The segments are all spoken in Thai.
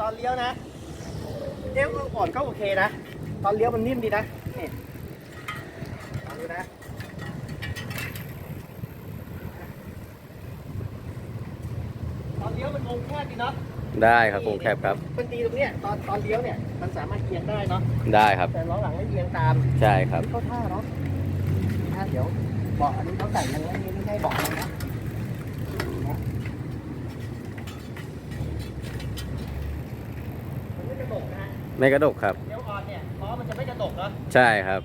ตอนเลี้ยวนะเลี้ยวก่อนก็โอเคนะ ตอนเลี้ยวมันนิ่มดีนะ นี่ลองดูนะตอนเลี้ยวมันวงแคบดีเนาะได้ครับวงแคบครับ มันดีตรงเนี้ยตอนตอนเลี้ยวเนี่ยมันสามารถเอียงได้เนาะได้ครับ แต่ล้อหลังไม่เอียงตามใช่ครับเข้าท่าเนาะท่าเดี๋ยวเบาะอันนี้เขาใส่ยังไงนี่ไม่ใช่เบาะนะ มันไม่กระดกนะฮะ ไม่กระดกครับ เลี้ยวออนเนี่ยล้อมันจะไม่กระดกเนาะใช่ครับ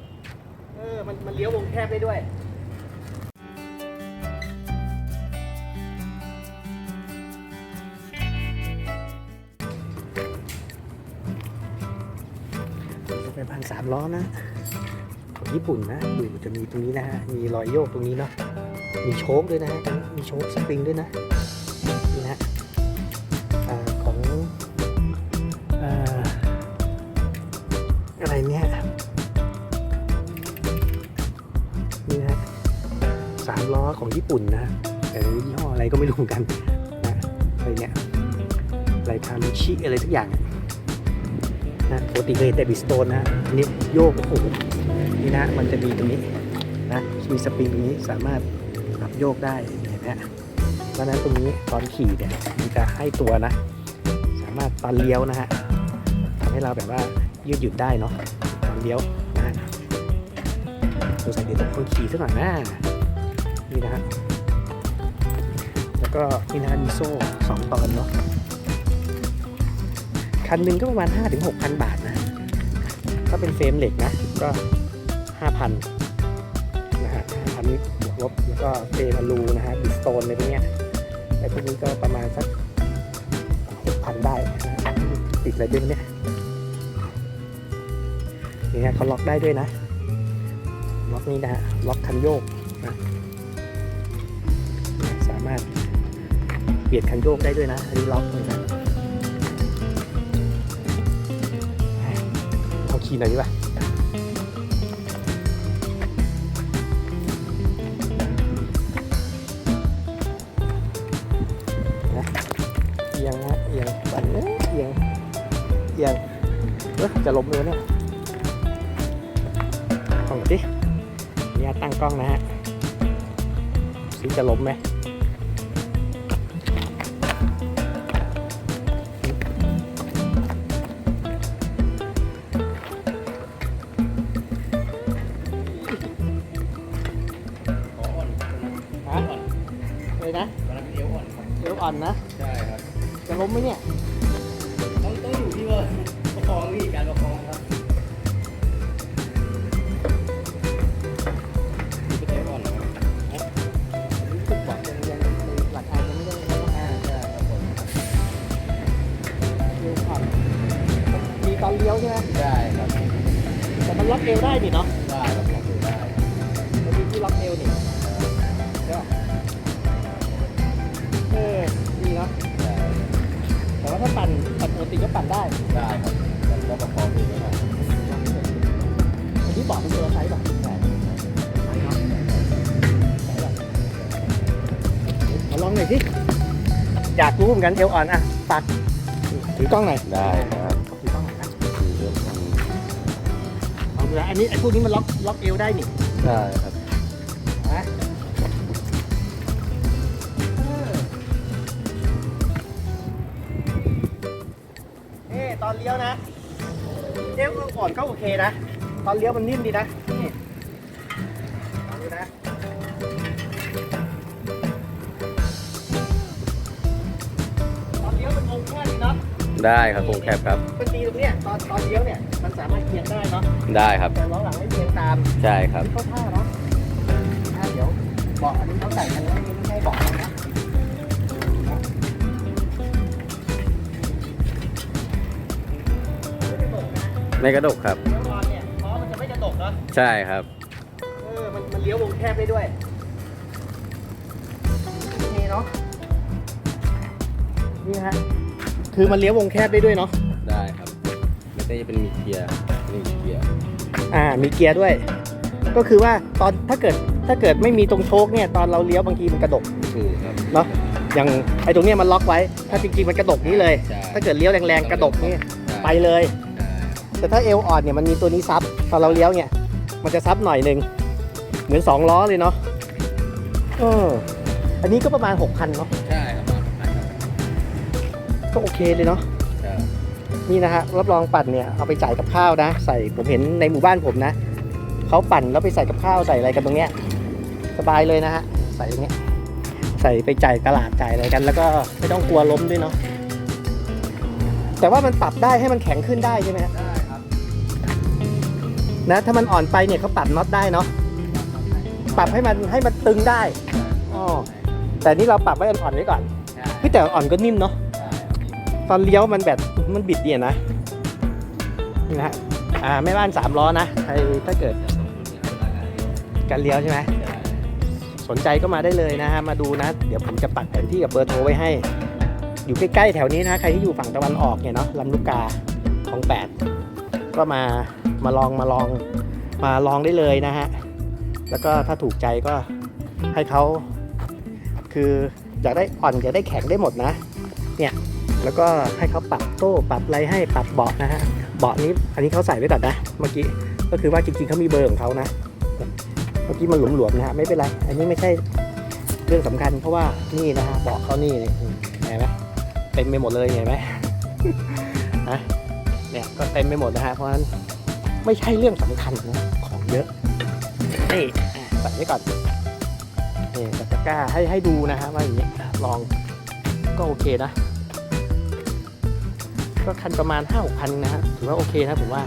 เออมันมันเลี้ยววงแคบได้ด้วยจะเป็นพันสามล้อนะของญี่ปุ่นนะดูจะมีตรงนี้นะฮะมีรอยโยกตรงนี้เนาะมีโชคด้วยนะฮะมีโชคสปริงด้วยนะนี่นะ เนี่ยนี่นะฮะสามล้อของญี่ปุ่นนะแต่ยี่ห้ออะไรก็ไม่รู้เหมือนกันนะอะไรเนี่ยไรคามิชิอะไรทุกอย่างนะปกติเคยเห็นแต่บิสโตนนะอันนี้โยกโอ้โหนี่นะมันจะมีตรงนี้นะมีสปริงตรงนี้สามารถปรับโยกได้เห็นไหมฮะเพราะฉะนั้นตรงนี้ตอนขี่เนี่ยมันจะให้ตัวนะ สามารถตอนเลี้ยวนะฮะทำให้เราแบบว่า ยืดหยุ่นได้เนาะตอนเลี้ยวนะฮะสงสัยเดี๋ยวต้องคนขี่สักหน่อยนะนี่นะฮะแล้วก็นี่นะฮะมีโซ่สองตอนเนาะคันหนึ่งก็ประมาณ 5-6ถึงพันบาทนะถ้าเป็นเฟรมเหล็กนะก็ 5,000นะฮะ5,000นี้บวกลบแล้วก็เฟรมอลูนะฮะบิสโตนอะไรพวกเนี้ยไอ้พวกนี้ก็ประมาณสัก6,000 ได้ติดอะไรด้วยเนี่ย นี่ฮะเขาล็อกได้ด้วยนะ ล็อกนี้นะฮะ ล็อกคันโยกนะสามารถเปลี่ยนคันโยกได้ด้วยนะ อันนี้ล็อกเลยนะเอาขี่หน่อยดีกว่านะเอียงฮะเอียงปั่นเอ้ยเอียงเอียงเอ้ยจะล้มเลยเนี่ย ตั้งกล้องนะฮะซิจะล้มไหมฮะเลยนะเอวอ่อนนะ ใช่ครับ จะล้มไหมเนี่ย ต้องต้องอยู่ที่ว่าประคองวิธีการประคองครับ เลี้ยวใช่ไหมใช่ครับแต่มันล็อกเอวได้ดิเนาะได้ครับลองดูได้มันมีที่ล็อกเอวนี่ใช่ป่ะเออดีเนาะใช่แต่ว่าถ้าปั่นปั่นปกติก็ปั่นได้ได้ครับแต่ก็ประคองดีนะครับอันนี้บอกเป็นตัวไซส์ป่ะใช่ใช่เนาะใช่ป่ะมาลองหน่อยสิอยากรู้เหมือนกันเอวอ่อนอะปัดถือกล้องหน่อยได้ เอาดูนะอันนี้ไอ้พวกนี้มันล็อกล็อกเอวได้นี่ได้ครับนะเออเอ๊ะตอนเลี้ยวนะเลี้ยวก่อนก็โอเคนะ ตอนเลี้ยวมันนิ่มดีนะ นี่ลองดูนะตอนเลี้ยวมันวงแคบดีเนาะได้ครับวงแคบครับ มันดีตรงเนี้ยตอนตอนเลี้ยวเนี่ย มันสามารถเอียงได้เนาะได้ครับ แต่ล้อหลังไม่เอียงตามใช่ครับเข้าท่าเนาะท่าเดี๋ยวเบาะอันนี้เขาใส่กันแล้วนี่ไม่ใช่เบาะนะไม่กระดกนะไม่กระดกครับเลี้ยวออนเนี่ยล้อมันจะไม่กระดกเนาะใช่ครับ เออมันมันเลี้ยววงแคบได้ด้วยโอเคเนาะนี่ฮะคือมันเลี้ยววงแคบได้ด้วยเนาะได้ครับ ไม่ได้จะเป็นมีเกียร์นี่เกียร์อ่ามีเกียร์ด้วย ก็คือว่าตอนถ้าเกิดถ้าเกิดไม่มีตรงโชคเนี่ยตอนเราเลี้ยวบางทีมันกระดกถูกครับ เนาะอย่างไอ้ตรงเนี้ยมันล็อกไว้ ถ้าจริงๆมันกระดกนี้เลย ใช่ ถ้าเกิดเลี้ยวแรงๆกระดกนี่ไปเลย แต่ถ้าเอวอ่อนเนี่ยมันมีตัวนี้ซับตอนเราเลี้ยวเนี่ย มันจะซับหน่อยหนึ่งเหมือนสองล้อเลยเนาะเอออันนี้ก็ประมาณ6,000เนาะใช่ครับประมาณนั้นก็โอเคเลยเนาะใช่ นี่นะฮะรับรองปั่นเนี่ยเอาไปจ่ายกับข้าวนะ ใส่ผมเห็นในหมู่บ้านผมนะเขาปั่นแล้วไปใส่กับข้าวใส่อะไรกันตรงเนี้ยสบายเลยนะฮะใส่อย่างเงี้ยใส่ไปจ่ายตลาดจ่ายอะไรกัน แล้วก็ไม่ต้องกลัวล้มด้วยเนาะแต่ว่ามันปรับได้ให้มันแข็งขึ้นได้ใช่ไหมฮะได้ครับนะถ้ามันอ่อนไปเนี่ยเขาปรับน็อตได้เนาะปรับให้มันให้มันตึงได้อ๋อแต่นี่เราปรับไว้อ่อนๆไว้ก่อนใช่เฮ้ยแต่อ่อนก็นิ่มเนาะใช่ตอนเลี้ยวมันแบบ มันบิดเนี่ยนะนี่นะอ่าแม่บ้านสามล้อนะใครถ้าเกิดการเลี้ยวใช่ไหมสนใจก็มาได้เลยนะฮะมาดูนะ เดี๋ยวผมจะปักแผนที่กับเบอร์โทรไว้ให้ อยู่ใกล้ๆแถวนี้นะใครที่อยู่ฝั่งตะวันออกเนี่ยเนาะลำลูกกาของแปดก็มามาลองมาลองมาลองได้เลยนะฮะแล้วก็ถ้าถูกใจก็ให้เขาคืออยากได้อ่อนอยากได้แข็งได้หมดนะ เนี่ย แล้วก็ให้เขาปรับโต้ปรับอะไรให้ปรับเบาะนะฮะเบาะนี้อันนี้เขาใส่ไว้ก่อนนะเมื่อกี้ก็คือว่าจริงๆเขามีเบอร์ของเขานะ เมื่อกี้มันหลวมๆนะฮะไม่เป็นไร อันนี้ไม่ใช่เรื่องสำคัญเพราะว่านี่นะฮะเบาะเขานี่นี่เห็นไหมเต็มไปหมดเลยเห็นไหมนะเนี่ยก็เต็มไปหมดนะฮะเพราะฉะนั้นไม่ใช่เรื่องสำคัญนะของเยอะนี่ใส่ไว้ก่อนนี่แต่ตะกร้าให้ให้ดูนะฮะว่าอย่างนี้ลองก็โอเคนะ ก็คันประมาณห้าหกพันนะฮะถือว่าโอเคนะผมว่า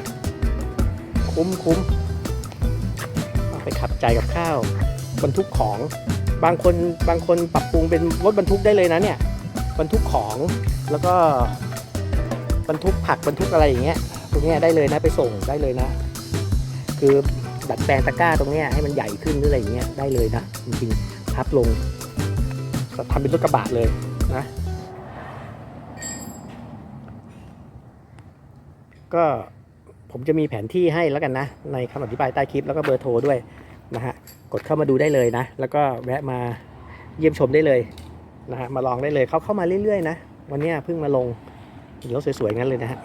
คุ้มคุ้มไปขับใจกับข้าวบรรทุกของบางคนบางคนปรับปรุงเป็นรถบรรทุกได้เลยนะเนี่ยบรรทุกของแล้วก็บรรทุกผักบรรทุกอะไรอย่างเงี้ยตรงเนี้ยได้เลยนะไปส่งได้เลยนะ คือดัดแปลงตะกร้าตรงเนี้ยให้มันใหญ่ขึ้นหรืออะไรอย่างเงี้ยได้เลยนะจริงๆพับลงทำเป็นรถกระบะเลยนะ ก็ผมจะมีแผนที่ให้แล้วกันนะ ในคำอธิบายใต้คลิปแล้วก็เบอร์โทรด้วยนะฮะกดเข้ามาดูได้เลยนะ แล้วก็แวะมาเยี่ยมชมได้เลยนะฮะมาลองได้เลยเขาเข้ามาเรื่อยๆนะ วันนี้เพิ่งมาลงรถสวยๆงั้นเลยนะฮะ